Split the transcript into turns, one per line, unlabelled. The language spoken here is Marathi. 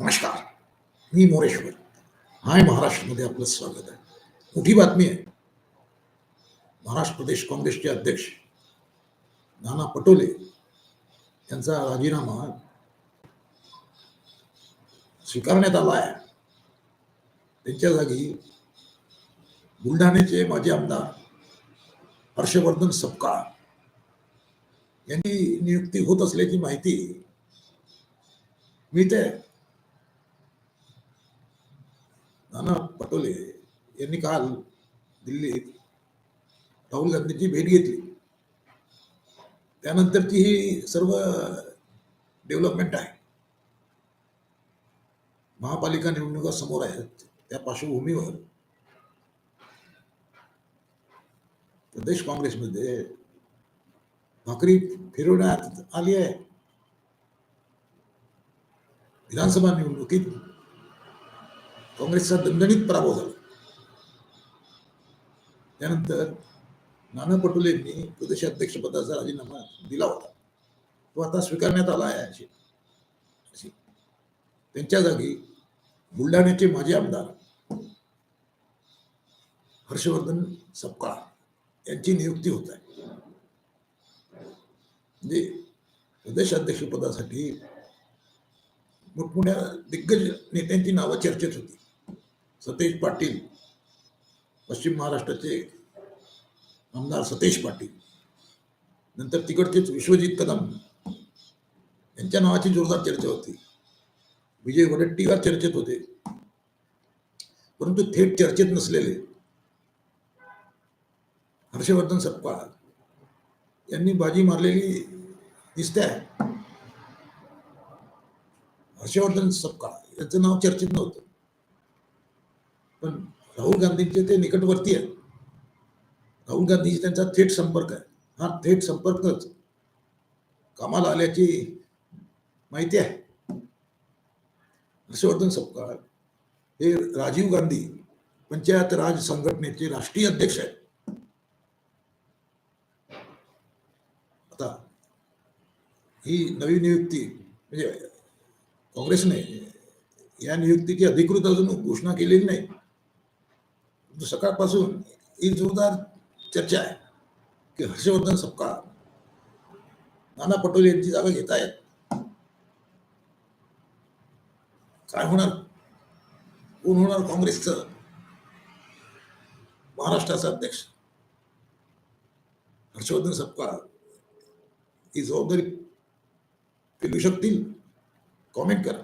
नमस्कार मी मोरेश्वर हाय महाराष्ट्रमध्ये आपलं स्वागत आहे. मोठी बातमी आहे. महाराष्ट्र प्रदेश काँग्रेसचे अध्यक्ष नाना पटोले यांचा राजीनामा स्वीकारण्यात आला आहे. त्यांच्या जागी बुलढाण्याचे माजी आमदार हर्षवर्धन सपकाळ यांची नियुक्ती होत असल्याची माहिती मिळते. नाना पटोले यांनी काल दिल्लीत राहुल गांधींची भेट घेतली. त्यानंतरची ही सर्व डेव्हलपमेंट आहे. महापालिका निवडणुका समोर आहेत त्या पार्श्वभूमीवर प्रदेश काँग्रेसमध्ये भाकरी फिरवण्यात आली आहे. विधानसभा निवडणुकीत काँग्रेसचा दणदणीत पराभव झाला. त्यानंतर नाना पटोलेंनी प्रदेशाध्यक्षपदाचा राजीनामा दिला होता. तो आता स्वीकारण्यात आला आहे अशी. अशी. त्यांच्या जागी बुलढाण्याचे माजी आमदार हर्षवर्धन सपकाळ यांची नियुक्ती होत आहे. म्हणजे प्रदेशाध्यक्षपदासाठी मोठमोठ्या दिग्गज नेत्यांची नावं चर्चेत होती. सतेज पाटील पश्चिम महाराष्ट्राचे आमदार सतेज पाटील. नंतर तिकडचेच विश्वजित कदम यांच्या नावाची जोरदार चर्चा होती. विजय वडेट्टीवार चर्चेत होते. परंतु थेट चर्चेत नसलेले हर्षवर्धन सपकाळ यांनी बाजी मारलेली दिसते आहे हर्षवर्धन सपकाळ यांचं नाव चर्चेत नव्हतं. पण राहुल गांधींचे ते निकटवर्ती आहेत. राहुल गांधींशी त्यांचा थेट संपर्क आहे. हा थेट संपर्कच कामाला आल्याची माहिती आहे. हर्षवर्धन सपकाळ हे राजीव गांधी पंचायत राज संघटनेचे राष्ट्रीय अध्यक्ष आहेत. आता ही नवी नियुक्ती म्हणजे काँग्रेसने या नियुक्तीची अधिकृत अजून घोषणा केलेली नाही. सकाळपासून ही जोरदार चर्चा आहे की हर्षवर्धन सपकाळ नाना पटोले यांची जागा घेत आहेत. काय होणार? कोण होणार काँग्रेसचं? महाराष्ट्राचा अध्यक्ष. हर्षवर्धन सपकाळ ही जबाबदारी पेलू शकतील? कॉमेंट करा.